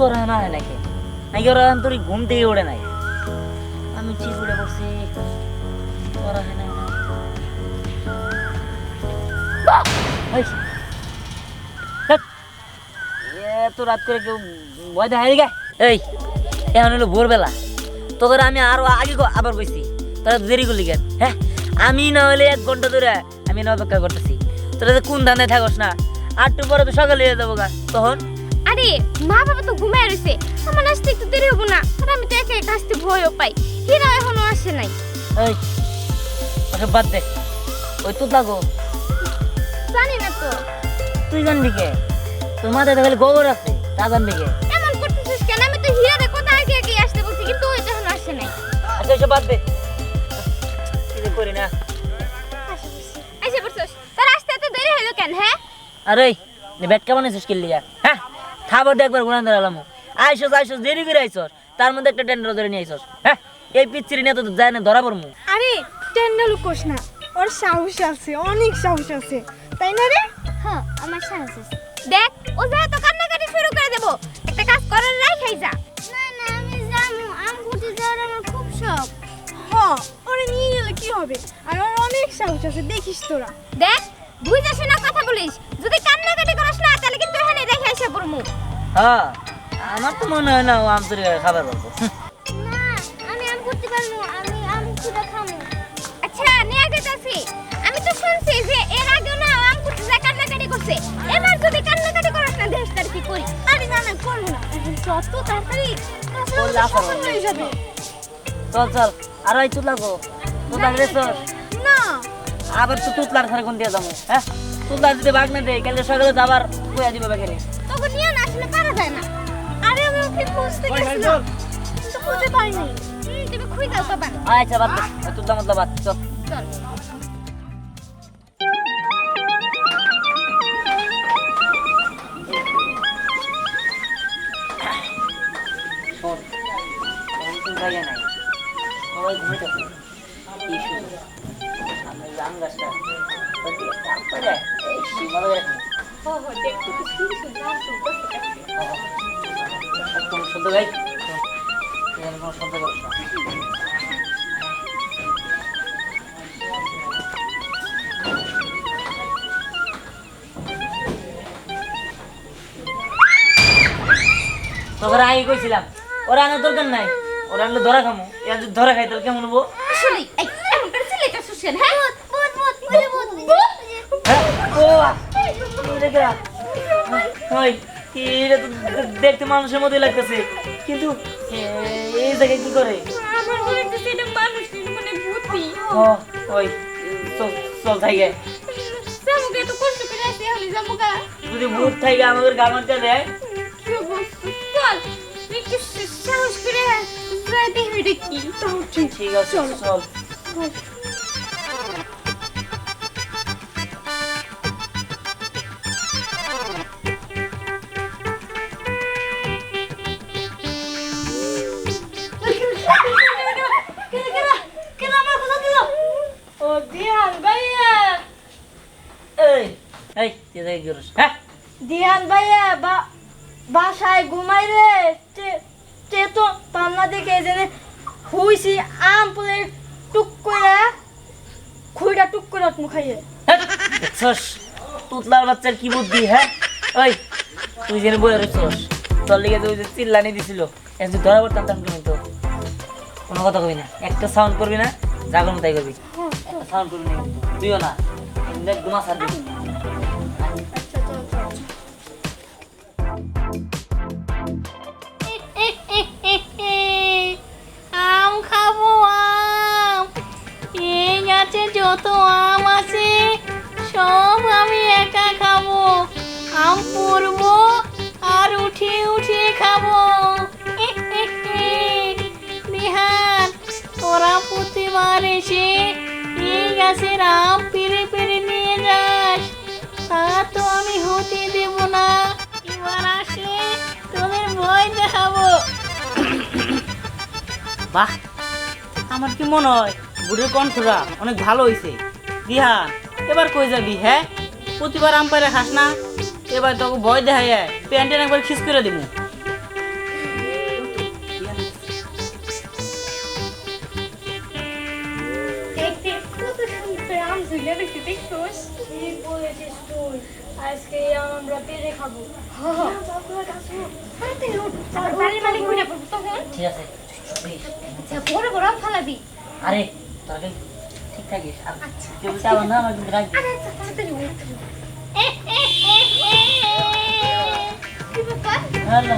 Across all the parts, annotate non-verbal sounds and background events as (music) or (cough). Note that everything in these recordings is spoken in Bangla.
তোর না হয় নাকি? নাকি ওরা তোর ঘুম থেকে ওঠে নাই আমি ঠিক পড়ছি তোরা হয় রাত করে কেউ ভয় এই, এখন হলো ভোরবেলা। তোদের আমি আরও আগে আবার কইছি, তোরা দেরি করলি কেন? হ্যাঁ? আমি না হলে এক ঘণ্টা ধরে আমি না অপেক্ষা করতেছি। তোরা কোন ধান্দায় থাকস না, আটটু পরে তো সকালে যাব গা তখন আরে মা বাবা তো ঘুমায় রয়েছে। আমার আসতে একটু দেরি হব না। আর আমি তো একা একা আসতে ভয়ও পাই। হীরা এখনও আসে নাই। এই বাদ দে। ওই তো থাকো জানি না তো। তুই জানবি কে? তোর মাথায় তো খালি গোবর আছে। তা জানবি কে? এমন করতেছিস কেন? আমি তো হীরারে কথা আগে আগে আসতে বলছি কিন্তু ওই তো এখনও আসে নাই। আচ্ছা বাদ দে। কিছু করি না। আইসে পড়ছিস তোর আসতে এত দেরি হইল কেন হ্যাঁ? আরে বেট কেমন আছিস কিল্লি যা হ্যাঁ? খাবার একবার গুণান দাঁড়ালাম আইসস আইসস দেরি করে আইসস। তার মধ্যে একটা টেন্ডার ধরে নিয়ে আইসস। হ্যাঁ এই পিচ্ছিরি নিয়ে তো যায় না ধরা পড়মু। আরে টেন্ডালু কোষ না। ওর সাহস আছে অনেক সাহস আছে। তাই না রে? হ্যাঁ আমার সাহস আছে। দেখ ও যা তো কান্নাকাটি শুরু করে দেব। একটা কাজ করার রাখাই যা। না না আমি জানো আম কুটি যাওয়ার আমার খুব শখ। হ্যাঁ ওরে নিয়ে গেলে কি হবে? আর ওর অনেক সাহস আছে দেখিস তোরা। দেখ বুঝা শোনা কথা বলিস যদি কান্নাকাটি করিস না তাহলে কিন্তু পড়মু। হ্যাঁ আমার তো মনে হয় না ও আম চুরি খাবার পাবো। না আমি আম করতে পারব আমি আম খুদা খামু। আচ্ছা নিয়ে যেতেছি। আমি তো শুনছি যে এর আগেও না আম করতে যায় কান্নাকাটি করছে। এবার যদি কান্নাকাটি করিস না দেশ তার কি করি? আরে না না করব না। যত তাড়াতাড়ি সফল হয়ে যাবে। চল চল আর ওই তুত লাগো তুত লাগলে চল। না। আবার তো তুতলার ধারে কোন দিয়ে যাব হ্যাঁ? তুতলার যদি বাগ না দেয় কালকে সকালে তো আবার কইয়া দিবে বেকারে তোকে নিয়ে না আসলে পারা যায় না। আরে আমি ওকে খুঁজতে গেছিলাম। কিন্তু খুঁজে পাইনি। তুমি খুঁজে দাও বাবা। আচ্ছা বাদ দে। তুতলা মতলা বাদ চল। চল। শোন থাকে নাই সবাই কি শুরু আমি জাম গাছটা ওদিকে কাম তোকে আগে কইছিলাম, ওরা আনার দরকার নাই, ওরা আনলে ধরা খামো এর ধরা খাই তাহলে কেমন হব? আসলে এটা দেখতে মানুষের মতোই লাগতেছে। কিন্তু এই জায়গায় কি করে? আমার মনে হচ্ছে এটা মানুষ মানে ভূতি। ও ওই চল চল থাকে জামুকে তো কষ্ট করে আসে হলে জামুকা। যদি ভূত থাকে আমাদের গামানটা দেয়। কি অবস্থা? চল একটু সাহস করে দেখবি এটা কি। ঠিক ঠিক আছে চল। এই তুই কি হ্যাঁ দিহান ভাইয়া বা বাসায় ঘুমাই রে তে- পান্না দেখে জেনে হুইছি আম পরে টুক করে খুইটা টুক করে মুখাইয়ে হ্যাঁ, দেখছস? তুতলার বাচ্চার কি বুদ্ধি হ্যাঁ ওই তুই যেন বলে রয়েছস তোর লিগে ওই যে চিল্লানি দিছিল যদি ধরা পড়তাম তখন তুমি তো? কোনো কথা কবি না একটা সাউন্ড করবি না জাগরণ তাই করবি। সাউন্ড করবি না তুইও না ঘুমা সার যত আম আছে, সব আমি একা খাব। আম পরবো আর উঠিয়ে উঠিয়ে খাব। (laughs) বিহান তোরা প্রতিবার এসে এই গাছের আম পেরে পেরে নিয়ে যাস। তা তো আমি হতে দেব না। এবার আসলে তোদের ভয় দেখাবো। বাহ, আমার কি মনে হয়? বুড়ির কণ্ঠরা অনেক ভালো হয়েছে রিহা এবার কই যাবি হ্যাঁ? প্রতিবার আম পাইরা খাস না। এবার তোকে ভয় দেখা যায় প্যান্টেন একবার খিস করে দিব আরে তোরা ঠিক থাকিস আর কেউ চাবো না আমার কিন্তু রাখবি আরে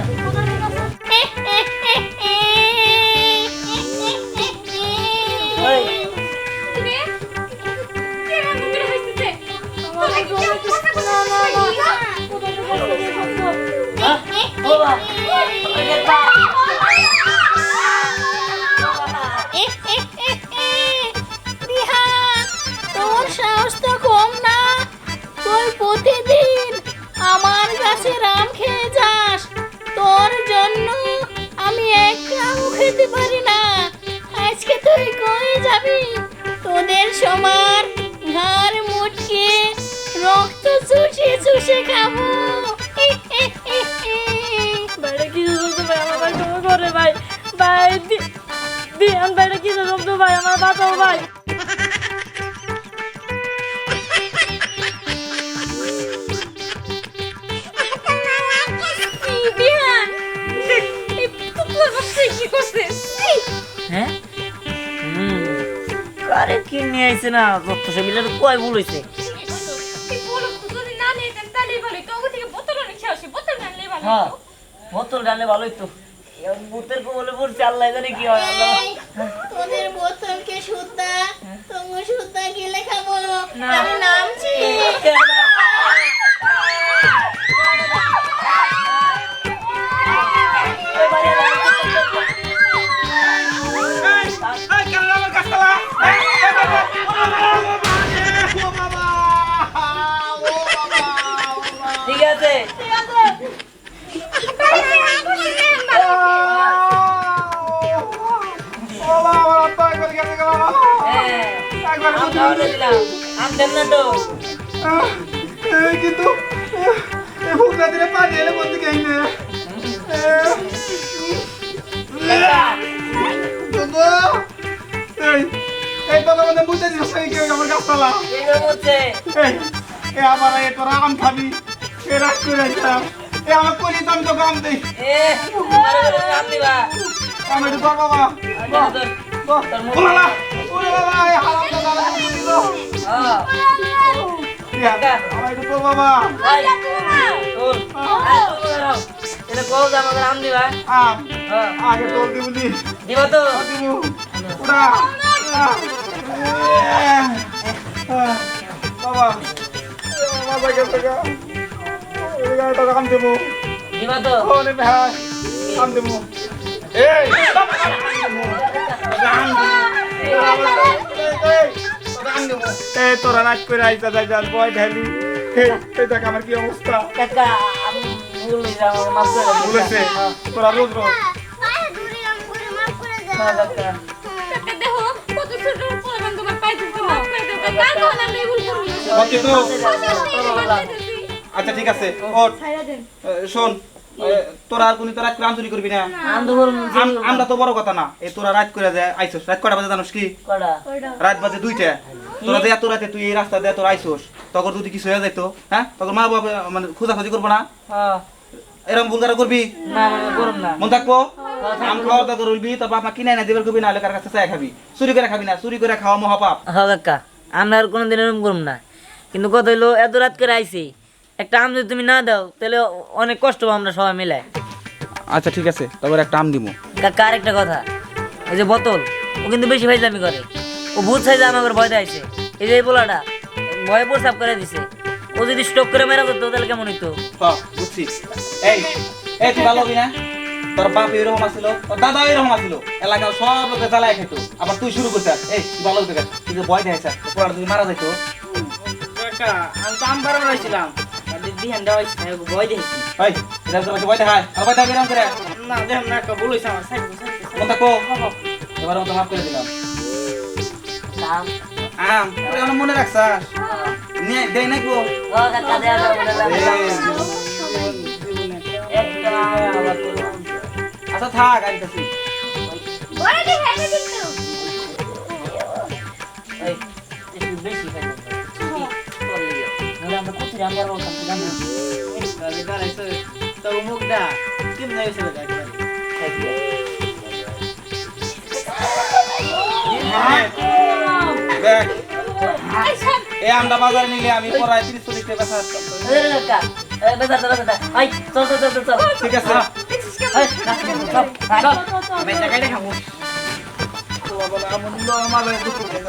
একটাও পারি না আজকে তুই কই যাবি তোদের সমান ঘর মুটকে রক্ত চুষে চুষে খাব বাইরে কি শব্দ ভাই আমার ভাই তুমি করে ভাই ভাই দি- দিয়ান বাইরে কি শব্দ ভাই আমার বাঁচাও ভাই কি করছিস হ্যাঁ? আরে কি নিয়ে আইছে না যত সব মিলে কয় ভুল হইছে। বলো বোতল বোতল হ্যাঁ বোতল ডালে ভালোই তো ভূতের কবলে পড়ছে আল্লাহ জানে কি হয় তোদের বোতলকে সুতা? তুমি সুতা গেলে খাব আমি নামছি কিন্তু ভোগ রাত্রে পানি এলে বলতে কাকা, এই তো আমাদের বুঝতে দিস আমার এই এ আবার এ তোরা আম খাবি এ রাগ করে এ আমার কলি তো আমি তো কাম দেই আম আমি বাবা তো, ওরে বাবা ওরে বাবা এই হারাম তো দাদা। দিল হ্যাঁ আমার কর বাবা। আই তোর। আই তোর। এটা কোও দাম আমাদের আম দিবা আম হ্যাঁ। আগে তোর দিবনি দিবা তো। দিবু। উড়া বাবা। বাবা গেছে গা এগারো টাকা কাম দেবো। দিবা তো। ওরে ভাই কাম দেবো। এই এই তোরা রাত করে আইসা যাই যান বয় ঢালি। এই দেখ আমার কি অবস্থা। বলেছে তোরা রোজ রোজ। আচ্ছা ঠিক আছে শোন এ, তোরা আর কোন তোরা ক্রাম চুরি করবি না? আম তো আমরা তো বড়। কথা না। এই তোরা রাত করে যায় আইসোস। রাত কটা বাজে জানোস কি? রাত বাজে দুইটা। তোরা যে এত রাতে তুই এই রাস্তা দিয়ে তোর আইসোস তখন যদি কিছু হয়ে যাইতো হ্যাঁ? তখন মা বাবা মানে খোঁজাখুঁজি করব না? হ্যাঁ। এরকম ভুল তারা করবি? মন থাকব? আম খাওয়া দাওয়া করবি তারপর আপনার কিনে না দেবার করবি না হলে কার কাছে চাই খাবি। চুরি করে খাবি না চুরি করে খাওয়া মহাপাপ। হ্যাঁ কাকা আমরা আর কোনোদিন এরকম করুম না। কিন্তু কথা হইল এত রাত করে আইছি একটা আম যদি তুমি না দাও তাহলে অনেক কষ্ট পাবো আমরা সবাই মিলে। আচ্ছা ঠিক আছে। তারপর একটা আম দিব কাকা আরেকটা কথা? ওই যে বোতল ও কিন্তু বেশি ফাইজলামি করে। ও ভূত সাইজে আমাকে ভয় দেয়ছে এই যে এই পোলাটা ভয়ে প্রসাব করে দিছে। ও যদি স্টক করে মেরা করতো তাহলে কেমন হইতো? বুঝছি। এই এই তুই ভালো হবি না? তোর বাপ এরকম আসছিল তোর দাদা এরকম আসছিল এলাকার সব লোকে জ্বালায় খেত। আবার তুই শুরু করছিস এই তুই ভালো তুই ভয় মারা যাইতো? কাকা আমি তো আম দিহান দেওয়া হয়েছে ভয় দেখেছি এই এটা তোর ভয় দেখায় আর ভয় এরকম করে না দেখেন না কাকা বলেছে আমার সাইড মন থাকব এবার মতো মাফ করে দিলাম আম আম। তুই আমার মনে রাখছাস নিয়ে দেই নাকি ও ও কাকা দেয়া দাও বলে দাও। এই, একটা। আচ্ছা থাক আইতাছি বড় দি হেলে কিন্তু এই, একটু বেশি খাইতে আমি আর বলতাম না জানো তাহলে দাঁড়াইছে তোর মুখটা কেমন হয়েছে একবারে দেখ এই আমটা বাজারে নিলে আমি পরায় তিরিশ চল্লিশ টাকা ঠিক আছে আমার আমার দুপুর গেল